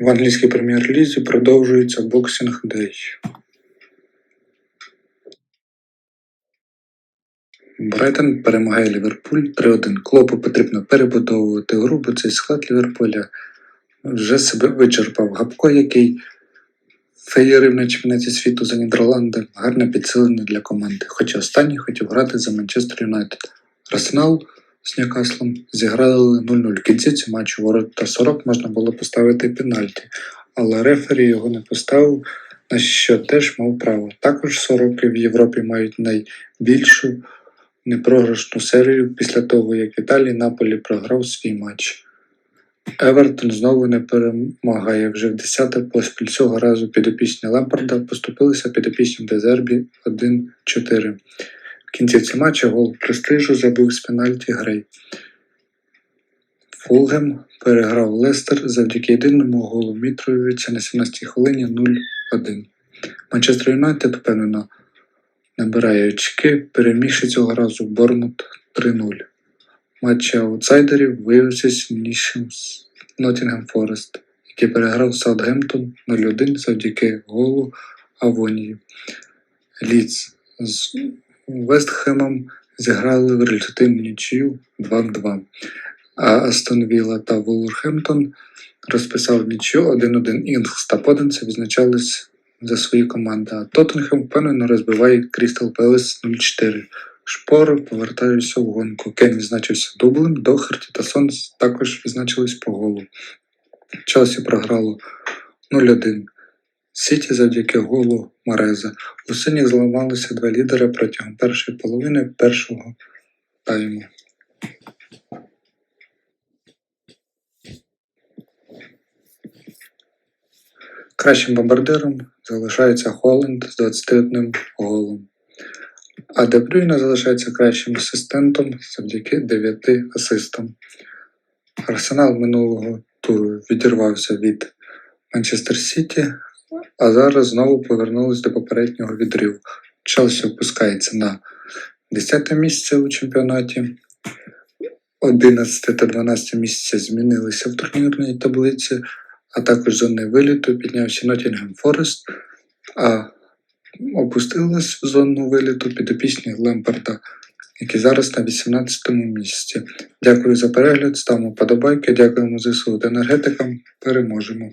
В англійській прем'єр-лізі продовжується боксинг дей. Брайтон перемагає Ліверпуль 3-1. Клопу потрібно перебудовувати гру, бо цей склад Ліверпуля вже себе вичерпав. Габко, який феєрив на чемпіонаті світу за Нідерланди, гарне підсилення для команди. Хоча останній хотів грати за Манчестер Юнайтед. Арсенал з Ньюкаслом зіграли 0-0. В кінці цього матчу ворот та 40 можна було поставити пенальті, але рефері його не поставив, на що теж мав право. Також 40 в Європі мають найбільшу непрограшну серію після того, як Італії Наполі програв свій матч. Евертон знову не перемагає вже в 10-те поспіль. Цього разу підопічні Лемпарда поступилися підопічним Дезербі 1-4. Кінцівці матча гол престижу забив з пенальті Грей. Фулгем переграв Лестер завдяки єдиному голу Мітровича на 17-й хвилині 0-1. Манчестер Юнайтед впевнено набирає очки, перемігши цього разу Борнмут 3-0. Матч аутсайдерів виявився сильнішим з Ноттінгем Форест, який переграв Саутгемптон 0-1 завдяки голу Авонії. Ліц з Вестхемом зіграли в результативну нічию 2-2. А Астон Вілла та Вулверхемптон розписав нічию 1-1. Інгс та Поденце відзначались за свої команди, а Тоттенхем впевнено розбиває Крістал Пелес 0-4. Шпори повертаються в гонку. Кен відзначився дублем, Дохерті та Сон також відзначились по голу. Челсі програло 0-1. Сіті завдяки голу Мареза. У синіх зламалися два лідери протягом першої половини першого тайму. Кращим бомбардиром залишається Холланд з 21 голом. А Де Брюйне залишається кращим асистентом завдяки 9 асистам. Арсенал минулого туру відірвався від Манчестер Сіті, а зараз знову повернулись до попереднього відриву. Челсі опускається на 10 місце у чемпіонаті. 11 та 12 місця змінилися в турнірній таблиці, а також зони виліту піднявся Ноттінгем Форест, а опустилась в зону виліту підопічні Лемпарда, які зараз на 18-му місці. Дякую за перегляд, ставимо подобайки, дякуємо ЗСУ та енергетикам. Переможемо!